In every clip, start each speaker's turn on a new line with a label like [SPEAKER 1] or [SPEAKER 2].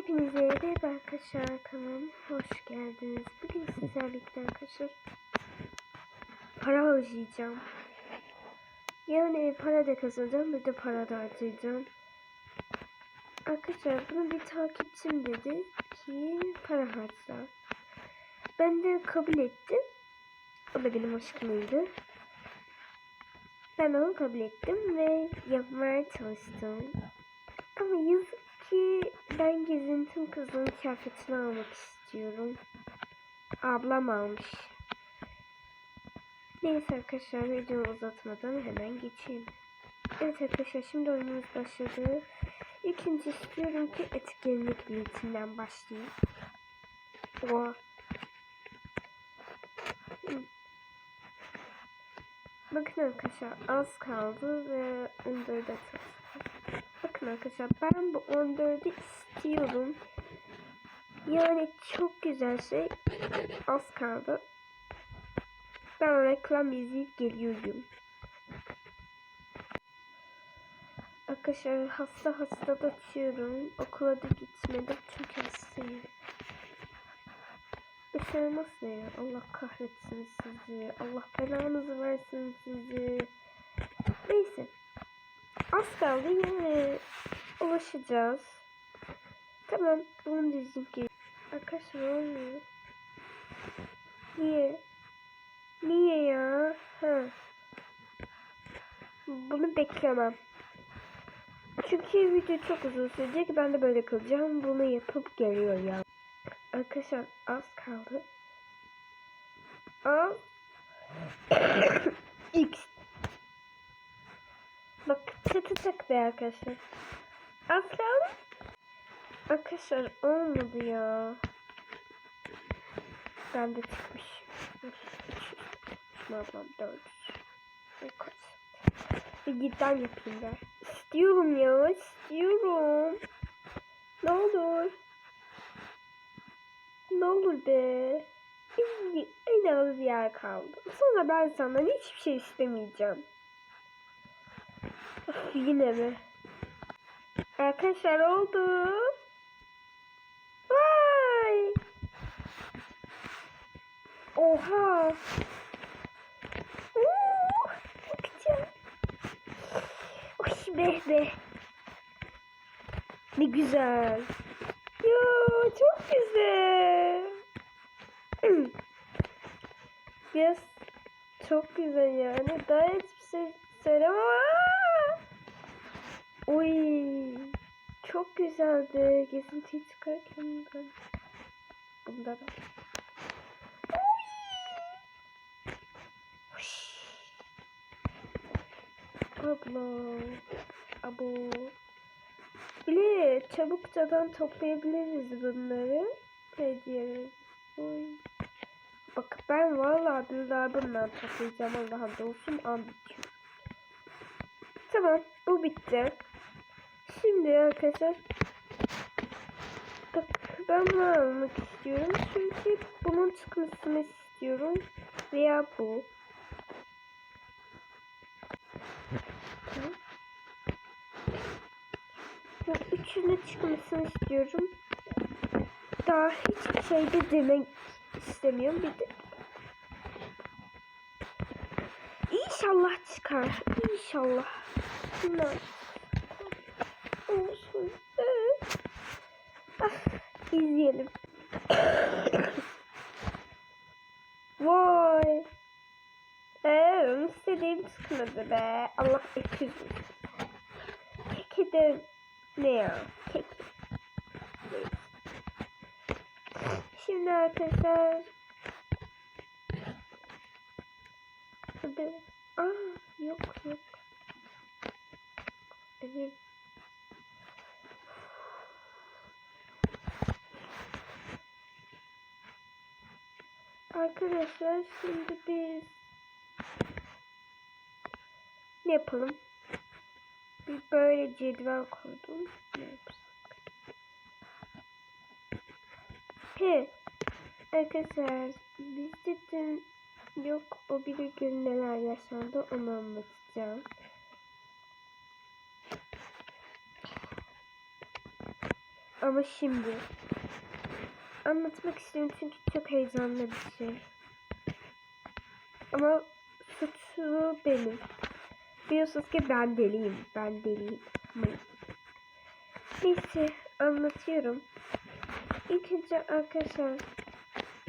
[SPEAKER 1] Hepinize merhaba arkadaşlar kanalıma hoş geldiniz. Bugün sizlerle birlikte arkadaşlar para harcayacağım. Yani para da kazanacağım bir de para da harcayacağım. Arkadaşlar bunu bir takipçim dedi ki para harca. Ben de kabul ettim. O da benim aşkımıydı. Ben onu kabul ettim ve yapmaya çalıştım. Ama yazık ki ben gezintim kızın kıyafetini almak istiyorum. Ablam almış. Neyse arkadaşlar videomu uzatmadan hemen geçeyim. Evet arkadaşlar şimdi oyunumuz başladı. İkinci istiyorum ki etkinlik biletinden başlayayım. O. Bakın arkadaşlar az kaldı ve 14'e çalıştım. Bakın arkadaşlar ben bu 14'ü istiyorum. Yani çok güzel şey. Az kaldı. Ben reklam izleyip geliyorum. Arkadaşlar hasta hasta da açıyorum. Okula da gitmedim çünkü hastayım. Başarı nasıl ya? Allah kahretsin sizi. Allah belanızı versin sizi. Neyse. Az kaldı yine ulaşacağız. Tamam bunu diyeceğim ki. Arkadaşlar olmuyor. Niye? Niye ya? Ha. Bunu beklemem. Çünkü video çok uzun sürecek. Ben de böyle kalacağım. Bunu yapıp geliyor ya. Arkadaşlar az kaldı. Az. X Bak çatacak be arkadaşlar. Aslan. Arkadaşlar olmadı ya. Ben de çıkmış. Ablam dört. Kaç. Bir gitten yapayım ben. İstiyorum ya istiyorum. Ne olur. Ne olur be. En az yer kaldı. Sonra ben senden hiçbir şey istemeyeceğim. Yine mi? Arkadaşlar oldu. Vay. Oha. Oy be be. Ne güzel. Ya çok güzel. Yes. Çok güzel yani. Daha hiçbir şey söylemem Uy. Çok güzeldi. Gezintiyi çıkarken. Bunda da. Abla. Abo. Bile çabukçadan toplayabiliriz bunları. Hediyeleri. Uy. Bak ben vallahi billahi bundan toplayacağım Allah'ım olsun an bitiyor. Tamam bu bitti. Şimdi arkadaşlar bak ben bunu almak istiyorum. Çünkü bunun çıkmasını istiyorum. Veya bu. Bu üçünü çıkmasını istiyorum. Daha hiçbir şeyde demek istemiyorum. Bir de İnşallah çıkar. İnşallah. Bunlar olsun. Ah, izleyelim. Vay. Ee, istediğim çıkmadı be. Allah öküz. Keki de ne ya? Keki. Şimdi arkadaşlar Hadi. Aa yok yok. Evet. Arkadaşlar şimdi biz ne yapalım? Bir böyle cedvel koydum. Ne yapsak? Arkadaşlar biz de dün yok o bir gün neler yaşandı onu anlatacağım. Ama şimdi. Anlatmak istiyorum çünkü çok heyecanlı bir şey. Ama suçlu benim. Biliyorsunuz ki ben deliyim. Ben deliyim. Neyse anlatıyorum. İlk önce arkadaşlar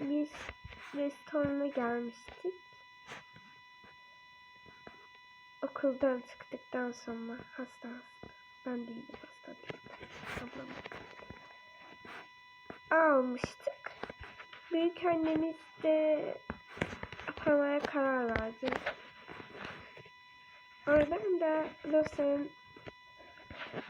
[SPEAKER 1] biz restorana gelmiştik. Okuldan çıktıktan sonra hasta hasta. Ben değilim hasta değilim. Ablam. Almıştık. Büyük annemiz de yapmaya karar verdi. Oradan da Losa'nın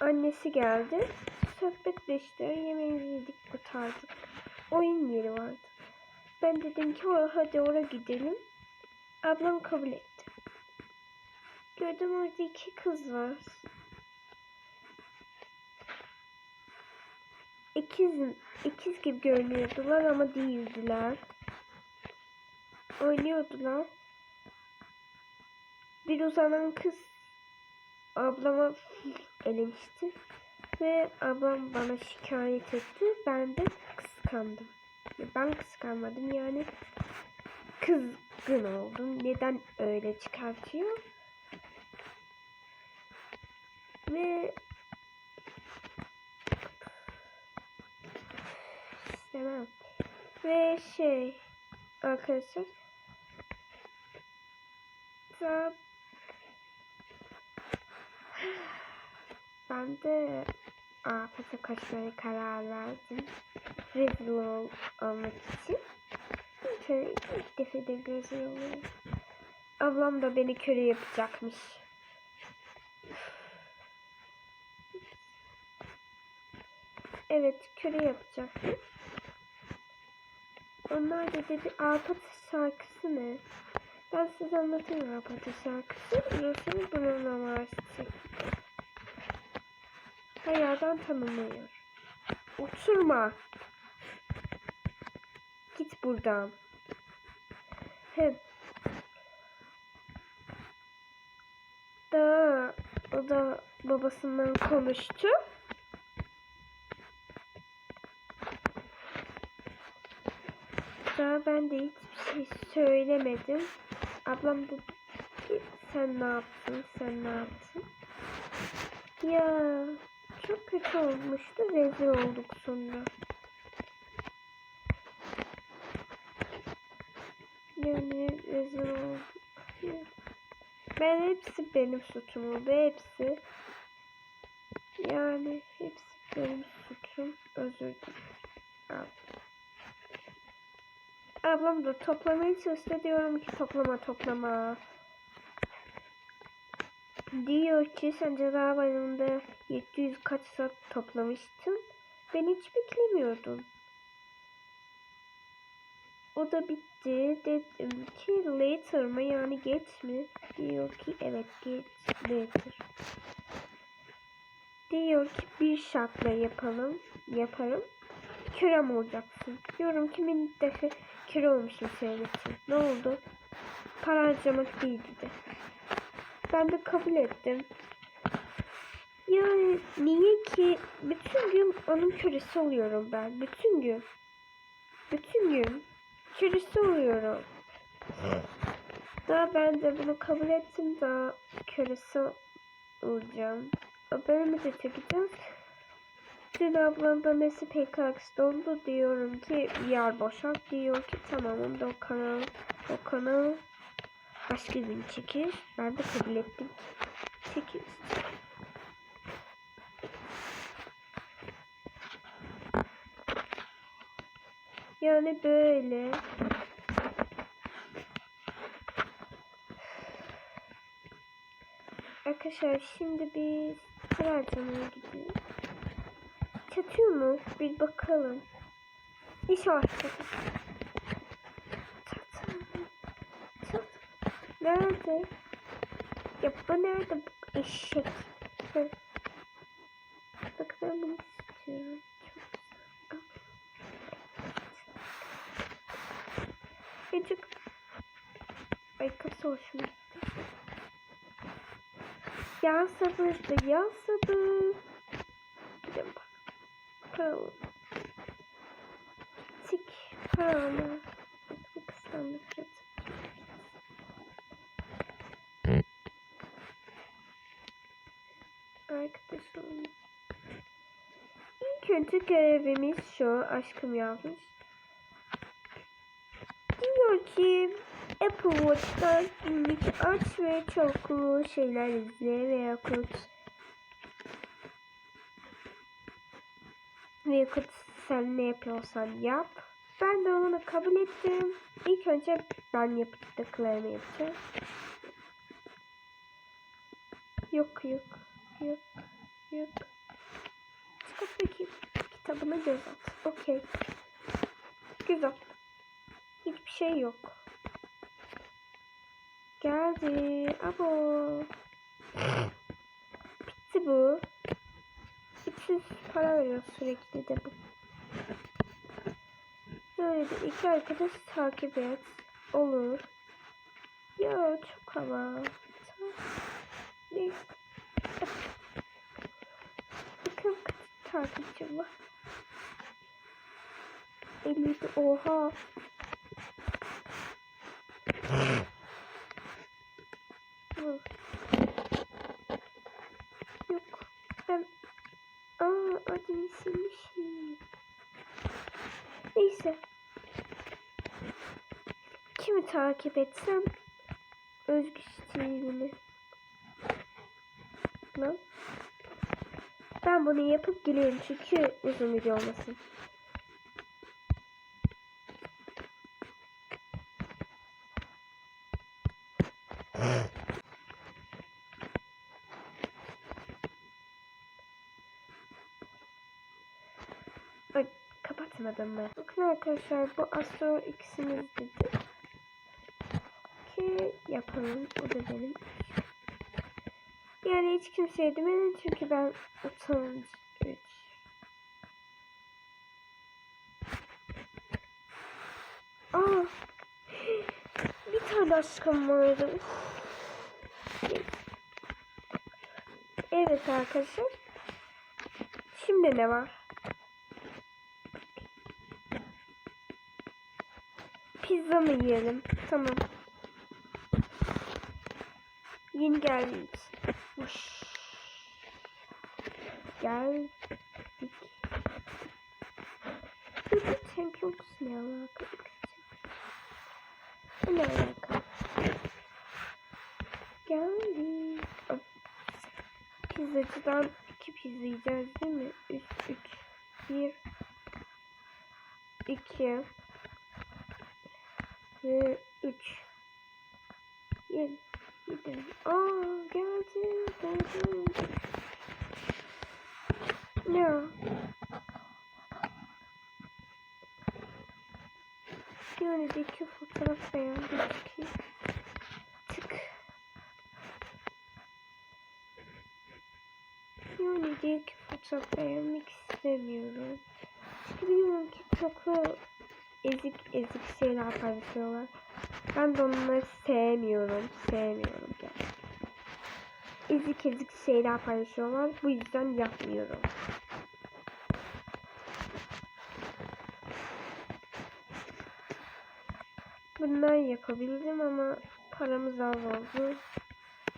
[SPEAKER 1] annesi geldi. Sohbet işte yemeğimizi yedik kurtardık. Oyun yeri vardı. Ben dedim ki "O, hadi oraya gidelim. Ablam kabul etti. Gördüm orada iki kız var. İkiz, ikiz gibi görünüyordular ama değildiler. Oynuyordular. Bir uzanan kız ablama elemişti. Ve ablam bana şikayet etti. Ben de kıskandım. Ben kıskanmadım yani kızgın oldum. Neden öyle çıkartıyor? Ve istemem. Ve şey arkadaşlar da ben de afete kaçmaya karar verdim. Rezil ol, olmak için. Şöyle ilk defa de rezil. Ablam da beni köle yapacakmış. Evet köle yapacaktı. Onlar da dedi Arpatı şarkısı ne? Ben size anlatayım Arpatı şarkısı. Burası bunun numarası. Her yerden tanınıyor. Uçurma. Git buradan. Hem. Da o da babasından konuştu. Ben de hiçbir şey söylemedim. Ablam da sen ne yaptın, sen ne yaptın? Ya çok kötü olmuştu. Rezil olduk sonra. Yani rezil olduk. Ben hepsi benim suçum oldu. Hepsi. Yani hepsi benim suçum. Özür dilerim. Ablam da toplamaya çalıştı. Diyorum ki toplama toplama. Diyor ki sen ceza bayramında 700 kaç saat toplamıştın. Ben hiç beklemiyordum. O da bitti. Dedim ki later mı yani geç mi? Diyor ki evet geç later. Diyor ki bir şartla yapalım. Yaparım. Kürem olacaksın. Diyorum ki bin defa küre olmuşum için. Ne oldu? Para harcamak değil dedi. Ben de kabul ettim. Yani niye ki bütün gün onun kölesi oluyorum ben. Bütün gün. Bütün gün kölesi oluyorum. Daha ben de bunu kabul ettim daha kölesi olacağım. O bölümü de çekeceğiz. Dün ablam da Messi PKX doldu diyorum ki yer boşalt diyor ki tamam onda o kanal o kanal başka gün çekir. Ben de kabul ettim. Çekir. Yani böyle. Arkadaşlar şimdi biz harcamaya gidiyoruz. Çatıyor mu? Bir bakalım. Çatır. Çatır. Nerede? Ya bu nerede bu eşek? Bak ben bunu istiyorum. Ecik. Ay kapısı hoşuma gitti. Ya sabır da ya sabır. Para. Tik para alma. Bir kısmında fiyatı. Arkadaşım. İlk önce görevimiz şu. Aşkım yazmış. Diyor ki Apple Watch'tan günlük aç ve çoklu şeyler izle veya kut kut sen ne yapıyorsan yap. Ben de onu kabul ettim. İlk önce ben yaptıklarımı yapacağım. Yok yok yok yok. Çıkart bakayım. Kitabına göz at. Okey. Güzel. Hiçbir şey yok. Geldi. Abo. Bitti bu. Para veriyor sürekli de bu. Böyle de iki arkadaş takip et. Olur. Ya çok hava. Bakın kaç takipçim var. 50 oha. Yok. Yok. Ben... Silmişim. Neyse. Kimi takip etsem? Özgü Steven'i. Lan. Ben bunu yapıp geliyorum çünkü uzun video olmasın. Ay kapatmadım ben. Bakın arkadaşlar bu Astro ikisimiz dedi. Ki yapalım. O da benim. Yani hiç kimseye demedim çünkü ben utanç. Üç. Aa, bir tane vardı. Uf. Evet arkadaşlar. Şimdi ne var? Pizza mı yiyelim? Tamam. Yeni geldik. Uş. Geldik. Peki Champions ne alaka? Ne alaka? Geldik. Pizzacıdan iki pizza yiyeceğiz değil mi? Üç, üç. Bir. iki ve 3 7 7 Aa geldi geldi. Ya de iki fotoğraf beğendim. Ki tık. De iki fotoğraf beğenmek istemiyorum. Biliyorum ki çoklu ezik ezik şeyler paylaşıyorlar. Ben de onları sevmiyorum. Sevmiyorum gerçekten. Ezik ezik şeyler paylaşıyorlar. Bu yüzden yapmıyorum. Bundan yapabildim ama paramız az oldu.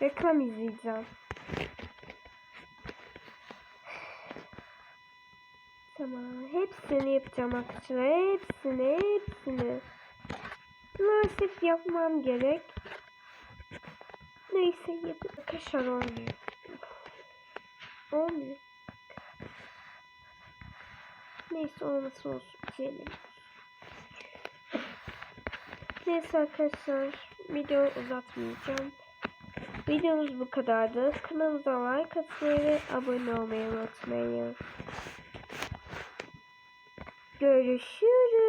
[SPEAKER 1] Reklam izleyeceğim. Tamam. Hepsini yapacağım arkadaşlar. Hepsini, hepsini. Maalesef yapmam gerek. Neyse yapayım. Arkadaşlar olmuyor. Olmuyor. Neyse olması olsun. Diyelim. Neyse arkadaşlar. Video uzatmayacağım. Videomuz bu kadardı. Kanalımıza like atmayı ve abone olmayı unutmayın. Görüşürüz.